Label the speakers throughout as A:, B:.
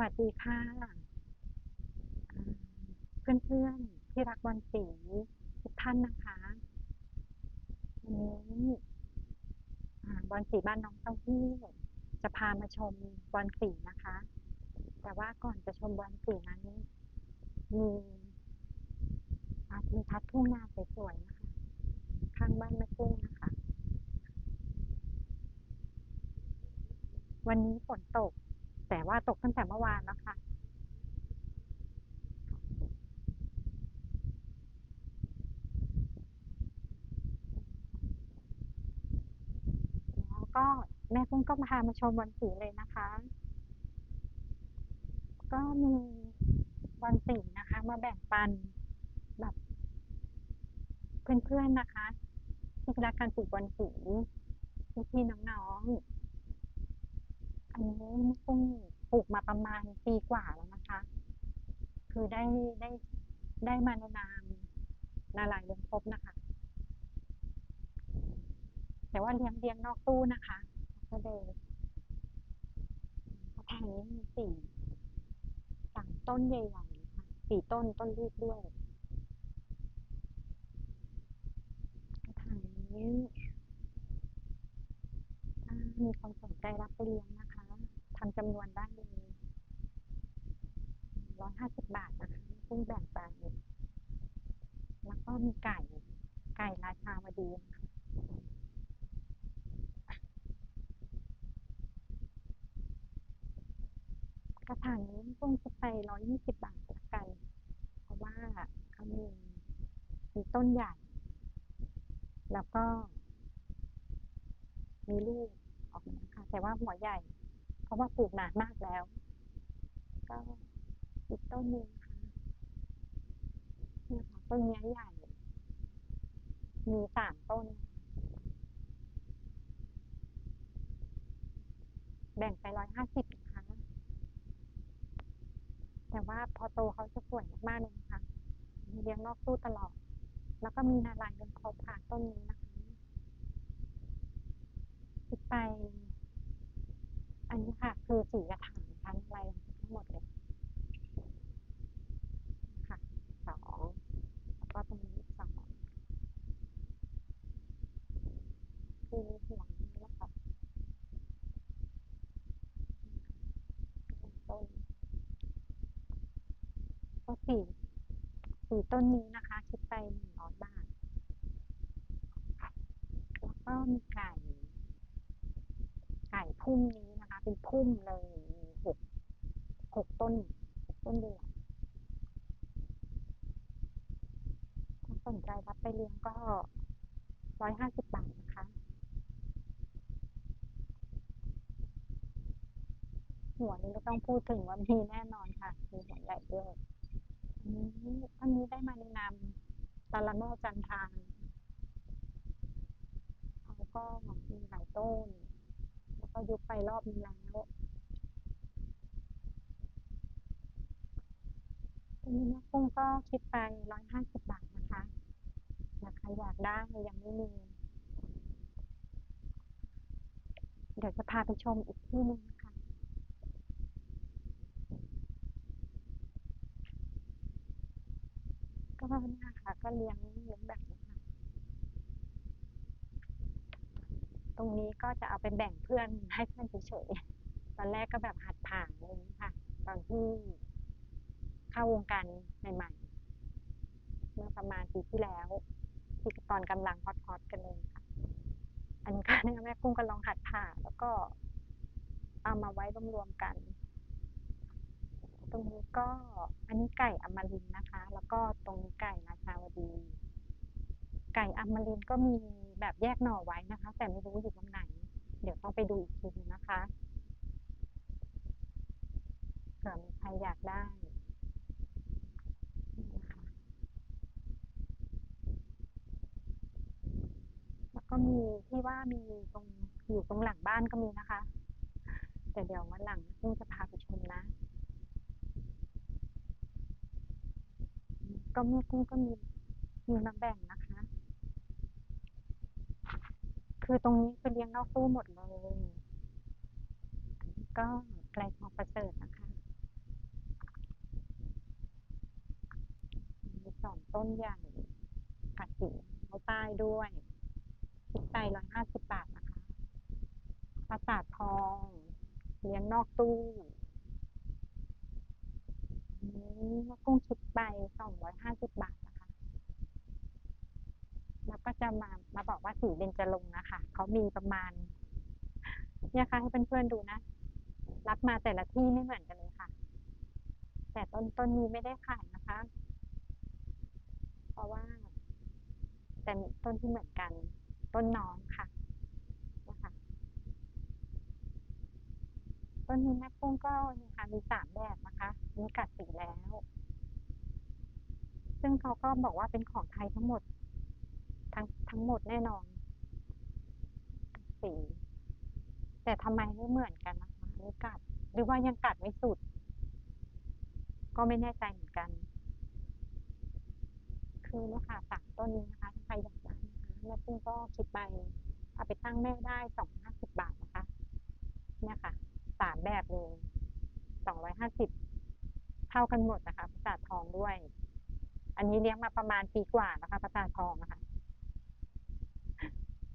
A: วัสดีค่ะอ่าเพื่อนๆที่รักบอลสีทุกท่านนะคะวันนี้อ่าบอลสีบ้านน้องเต้าหู้จะพามาชมบอลสีนะคะ แต่ว่าก่อนจะชมบอลสีนั้นมีอาทิทัศน์ทุ่งนาสวยๆนะคะ ข้างบ้านแม่กุ้งนะคะ วันนี้ฝนตก แต่ว่าตกตั้งแต่เมื่อวานแล้วค่ะแล้วก็แม่กุ้งก็พามาชมบอลสีเลยนะคะ ก็มีบอลสีนะคะ มาแบ่งปันแบบเพื่อนๆนะคะที่รักการปลูกบอลสีพี่ๆน้องๆ อันนี้แม่กุ้ง ลูกมาประมาณปีกว่าแล้วนะคะ คือได้ได้ได้มาในนามนาลายณ์เรืองภพนะคะ แต่ว่าเลี้ยงเลี้ยงนอกตู้นะคะ ก็เลยกระถางนี้มีสี่สามต้นใหญ่ๆเลยค่ะสี่ต้นต้นลูกด้วยกระถางนี้มีคนสนใจรับไปเลี้ยงนะ ทำจำนวนได้เลยร้อยห้าสิบบาทนะคะซึ่งแบ่งไปแล้วก็มีไก่ ไก่ราชาวดีนะคะกระถางนี้คงจะไปร้อยยี่สิบบาทละกัน เพราะว่าเขามีมีต้นใหญ่ แล้วก็ มีลูกออกมาค่ะ แต่ว่าหัวใหญ่ เพราะว่าปลูกนานมากแล้ว ก็อีกต้นหนึงค่ะเนี่ยค่ะต้นเนี้ยใหญ่ มีสามต้น แบ่งไปร้อยห้าสิบนะคะแต่ว่าพอโตเขาจะสวยมากๆเลยนะคะมีเลี้ยงนอกตู้ตลอด แล้วก็มีนาลายเรืองครบค่ะต้นนี้นะคะคิดไป อันนี้ค่ะ คือสีกระถางนะคะนาลายณ์เรืองครทั้งหมดเลยค่ะสองแล้วก็ตรงนี้สองคือห่วงนี้นะคะต้นก็สี่สี่ต้นนี้นะคะ คิดไปหนึ่งร้อยบาทแล้วก็มีไก่ ไก่พุ่มนี้ เป็นพุ่มเลยมีหกหกต้นหกต้นเดียวถ้าสนใจรับไปเลี้ยงก็ร้อยห้าสิบบาทนะคะ หัวนี้ไม่ต้องพูดถึงว่ามีแน่นอนค่ะ มีหัวใหญ่ด้วยอันนี้อันนี้ได้มาในนามตาลาโนจันทางเขาก็มีหลายต้น แล้วก็ยุบไปรอบนึงแล้วอันนี้แม่กุ้งก็คิดไปร้อยห้าสิบบาทนะคะถ้าใครอยากได้ยังไม่มีเดี๋ยวจะพาไปชมอีกที่หนึ่งนะคะก็เนี่ยค่ะ ก็เลี้ยงเลี้ยงแบบนี้ค่ะ ตรงนี้ก็จะเอาไปแบ่งเพื่อนให้เพื่อนเฉยๆตอนแรกก็แบบหัดผ่านอะไรอย่างนี้ค่ะ ตอนที่เข้าวงการใหม่ๆเมื่อประมาณปีที่แล้วที่ตอนกำลังฮอตๆกันเลยค่ะ อันนี้ก็เนี่แม่กุ้งก็ลองหัดผ่าแล้วก็เอามาไว้รวมๆกัน ตรงนี้ก็อันนี้ไก่อมรินนะคะ แล้วก็ตรงนี้ไก่ราชาวดี ไก่อมรินก็มีแบบแยกหน่อไว้นะคะ แต่ไม่รู้อยู่ตรงไหน เดี๋ยวต้องไปดูอีกทีนึงนะคะเผื่อมีใครอยากได้นะคะแล้วก็มีที่ว่ามีตรงอยู่ตรงหลังบ้านก็มีนะคะ แต่เดี๋ยววันหลังกุ้งจะพาไปชมนะ ก็แม่กุ้งก็มีมีมาแบ่งนะคะ คือตรงนี้คือเลี้ยงนอกตู้หมดเลยอันนี้ก็ไกลทองประเสริฐนะคะมีสองต้นใหญ่กระสีเขาใต้ด้วยติดใจร้อยห้าสิบบาทนะคะปราสาททอง เลี้ยงนอกตู้นี่กุ้งคิดใบสองร้อยห้าสิบบาท จะมามาบอกว่าสีเบญจรงค์นะคะเขามีประมาณ เนี่ยค่ะให้เพื่อนๆดูนะรับมาแต่ละที่ไม่เหมือนกันเลยค่ะ แต่ต้นต้นนี้ไม่ได้ขายนะคะ เพราะว่า แต่ต้นที่เหมือนกัน ต้นน้องค่ะนะคะต้นนี้แม่กุ้งก็นี่ค่ะมีสามแบบนะคะมีกัดสีแล้ว ซึ่งเขาก็บอกว่าเป็นของไทยทั้งหมด ทั้งหมดแน่นอนสี แต่ทำไมไม่เหมือนกันนะคะอันนี้กัด หรือว่ายังกัดไม่สุด ก็ไม่แน่ใจเหมือนกัน คือนี่ยค่ะสามต้นนี้นะคะถ้าใครอยากได้นะคะแม่กุ้งก็คิดไปเอาไปตั้งแม่ได้สองห้าสิบบาทนะคะ เนี่ยค่ะสามแบบเลยสองร้อยห้าสิบเท่ากันหมดนะคะประสาททองด้วย อันนี้เลี้ยงมาประมาณปีกว่านะคะประสาททองนะคะ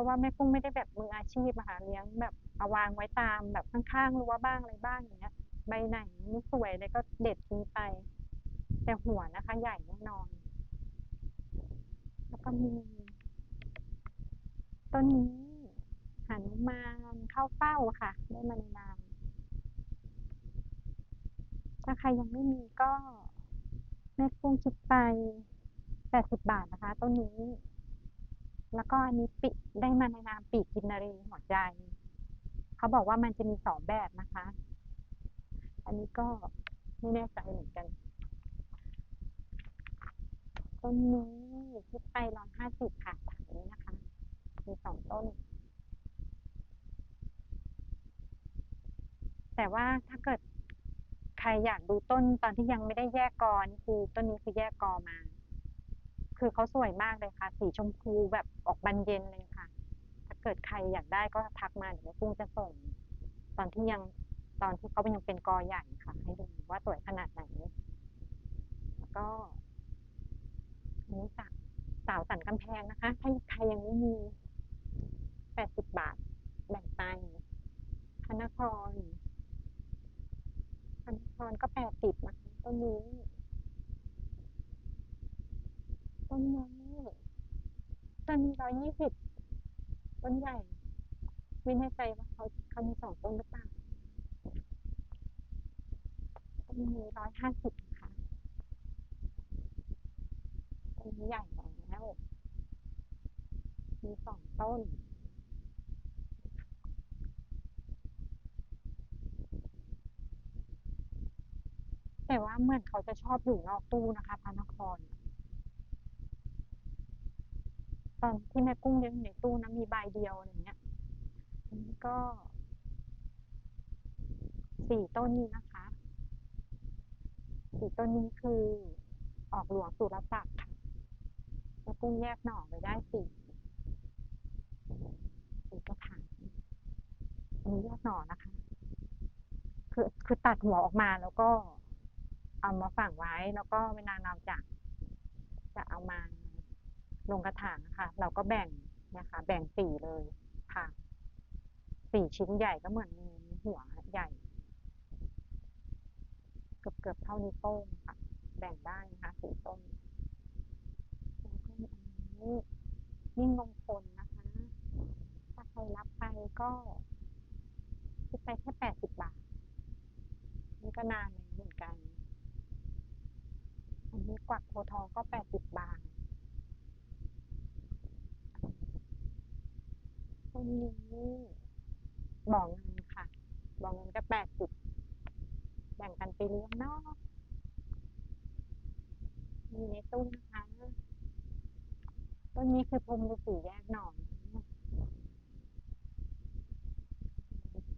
A: ราะว่าแม่กุ้งไม่ได้แบบมืออาชีพอะค่ะเลี้ยงแบบเอาวางไว้ตามแบบข้างๆรั้วบ้างอะไรบ้างอย่างเงี้ย ใบไหนไม่สวยเลยก็เด็ดทิ้งไป แต่หัวนะคะ ใหญ่แน่นอน แล้วก็มีต้นนี้หันมาเข้าเป้าค่ะ ได้มาในนามถ้าใครยังไม่มีก็แม่กุ้งคิดไปแปดสิบบาทนะคะต้นนี้ แล้วก็อันนี้ปิได้มาในนามปีกกินนารีหัวใจ เขาบอกว่ามันจะมีสองแบบนะคะ อันนี้ก็ไม่แน่ใจเหมือนกันต้นนี้คิดไปร้อยห้าสิบค่ะถังนี้นะคะ มีสองต้น แต่ว่าถ้าเกิดใครอยากดูต้นตอนที่ยังไม่ได้แยกกอนี่คือต้นนี้คือแยกกอมา คือเขาสวยมากเลยค่ะ สีชมพูแบบออกบานเย็นเลยค่ะ ถ้าเกิดใครอยากได้ก็ทักมาเดี๋ยวแม่กุ้งจะส่ง ตอนที่ยังตอนที่เขายังเป็นกอใหญ่ค่ะ ให้ดูว่าสวยขนาดไหน แล้วก็อันนี้สาวสาวสันกำแพงนะคะ ถ้าใครยังไม่มีแปดสิบบาทแบ่งไปพระนครพระนครก็แปดสิบนะคะต้นนี้ ต้นนี้ต้นร้อยยี่สิบต้นใหญ่ ไม่แน่ใจว่าเขาเขามีสองต้นหรือเปล่าต้นนี้ร้อยห้าสิบค่ะต้นนี้ใหญ่แล้วมีสองต้นแต่ว่าเหมือนเขาจะชอบอยู่นอกตู้นะคะพระนคร ตอนที่แม่กุ้งเลี้ยงอยู่ในตู้นะมีใบเดียวอะไรเงี้ยอันนี้ก็สี่ต้นนี้นะคะสี่ต้นนี้คือออกหลวงสุรศักดิ์ค่ะแม่กุ้งแยกหน่อไว้ได้สี่สี่กระถางอันนี้แยกหน่อนะคะ คือคือตัดหัวออกมาแล้วก็เอามาฝังไว้แล้วก็เวลาเราจะจะเอามา ลงกระถางนะคะเราก็แบ่งนะคะ แบ่งสี่เลยค่ะสี่ชิ้นใหญ่ก็เหมือนมีหัวใหญ่ เกือบเกือบเท่านิ้วโป้งค่ะ แบ่งได้นะคะสี่ต้นแล้วก็มีอันนี้นิ่งมงคลนะคะ ถ้าใครรับไปก็คิดไปแค่แปดสิบบาท นี่ก็นานเลยเหมือนกัน อันนี้กวักโพธิ์ทองก็แปดสิบบาท ต้นนี้บ่อเงินค่ะ บ่อเงินก็แปดสิบแบ่งกันไปเลี้ยงเนอกมีในตู้นะคะต้นนี้คือพรมฤาษีแยกหนอน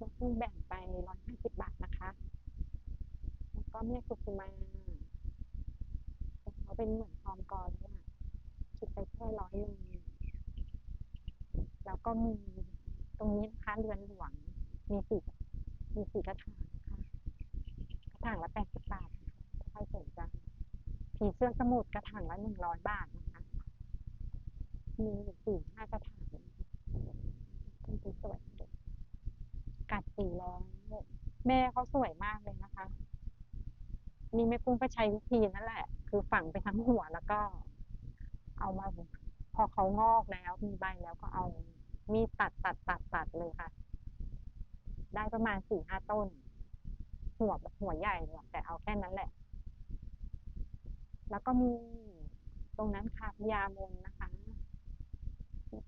A: ก็คือแบ่งไปร้อยห้าสิบบาทนะคะแล้วก็แม่กุสุมาเขาเป็นเหมือนทอมกอแล้วอะคิดไปแค่ร้อยหนึ่งแล้วก็มี รงนี้นะคะเรือนหลวงมีสี่มีสี่กระถางนะคะกระถางละแปดสิบบาทใครสนใจผีเสื้อสมุทรกระถางละหนึ่งร้อยบาทนะคะ มีสี่ห้ากระถางต้นสวยๆเลยกัดสีแล้วแม่เขาสวยมากเลยนะคะนี่แม่กุ้งก็ใช้วิธีนั่นแหละ คือฝังไปทั้งหัวแล้วก็ เอามาพอเขางอกแล้วมีใบแล้วก็เอา มีตัดตัดตัดตัดเลยค่ะ ได้ประมาณสี่ห้าต้น หัวหัวใหญ่เลยอะแต่เอาแค่นั้นแหละ แล้วก็มีตรงนั้นค่ะพญามนนะคะ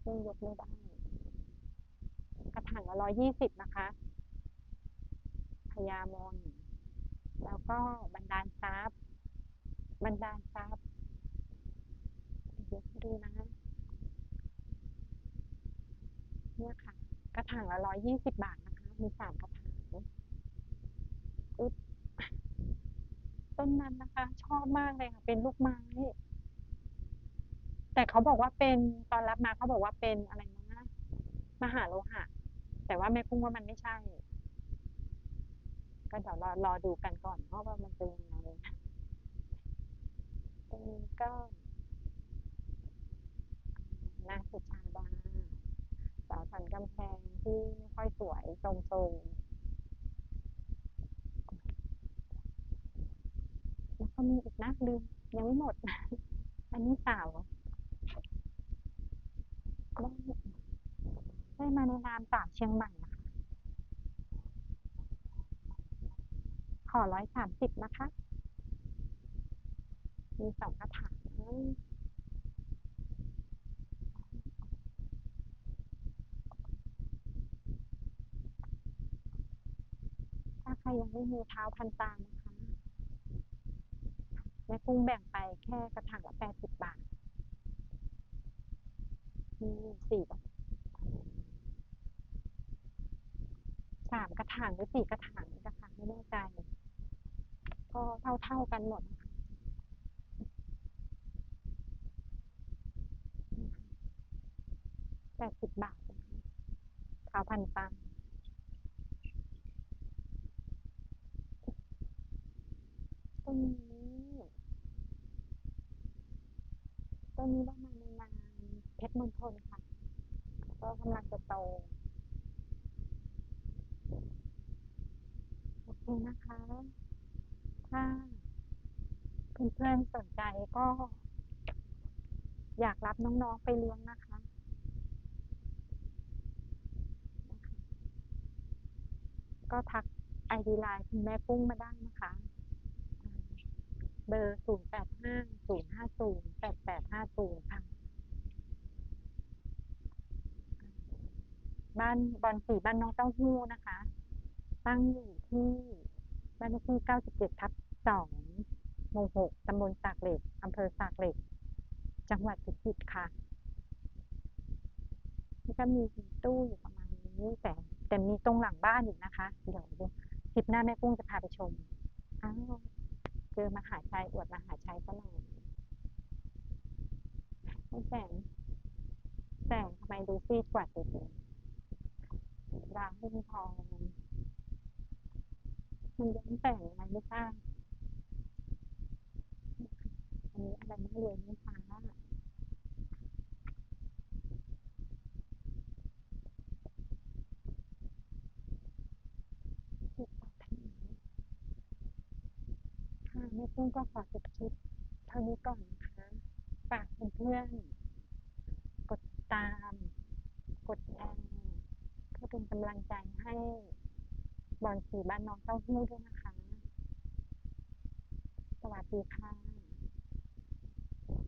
A: แม่งยกไม่ได้กระถางละร้อยยี่สิบนะคะพญามนแล้วก็บันดาลทรัพย์บันดาลทรัพย์เดี๋ยวดูนะ เนี่ยค่ะ กระ ถางละร้อยยี่สิบบาทนะคะ มีสามกระถางอึ๊บต้นนั้นนะคะ ชอบมากเลยค่ะ เป็นลูกไม้ แต่เขาบอกว่าเป็นตอนรับมาเขาบอกว่าเป็นอะไรนะมหาโลหะ แต่ว่าแม่กุ้งว่ามันไม่ใช่ ก็เดี๋ยวรอรอดูกันก่อนเพราะว่ามันเป็นยังไงตรงนี้ก็นางสุชาดา สันกำแพงที่ไม่ค่อยสวยทรงๆแล้วก็มีอีกนะลืมยังไม่หมด อันนี้สาวได้ได้มาในนามสาวเชียงใหม่นะคะขอร้อยสามสิบนะคะ มีสองกระถาง ถ้าใครยังไม่มีเท้าพันตามนะคะแม่กุ้งแบ่งไปแค่กระถางละแปดสิบบาทมีสี่สามกระถางหรือสี่กระถางนี่นะคะไม่แน่ใจก็เท่าเท่ากันหมดแปดสิบบาทเท้าพันตาม นนี้ต้นนี้ได้มาในนามเพชรมณฑลค่ะ ก็กำลังจะโต โอเคนะคะ ถ้าเพื่อนๆสนใจก็ อยากรับน้องๆไปเลี้ยงนะคะก็ทักไอดีไลน์คุณแม่กุ้งมาได้นะคะ เบอร์ศูนย์แปดห้าศูนย์ห้าศูนย์แปดแปดห้าศูนย์ค่ะ บ้านบอนสีบ้านน้องเต้าหู้นะคะ ตั้งอยู่ที่บ้านเลขที่97ทับ2หมู่6ตำบลสากเหล็กอำเภอสากเหล็ก จังหวัดพิจิตรค่ะแล้วก็มีตู้อยู่ประมาณนี้แต่แต่มีตรงหลังบ้านอีกนะคะ เดี๋ยวคลิปหน้าแม่กุ้งจะพาไปชมาชัยซะหน่อยไม่แสง แสงทำไมดูซีดกว่าจริงๆดางหุ้มทองมันย้อมแสงอะไรไม่ทราบอันนี้อะไรไม่รวยไม่ทราบ พี่กุ้งก็ขอจบคลิปเท่านี้ก่อนนะคะ ฝากเพื่อนๆกดติดตาม กดแชร์เพื่อเป็นกำลังใจให้บอลสีบ้านน้องเต้าหู้ด้วยนะคะ สวัสดีค่ะ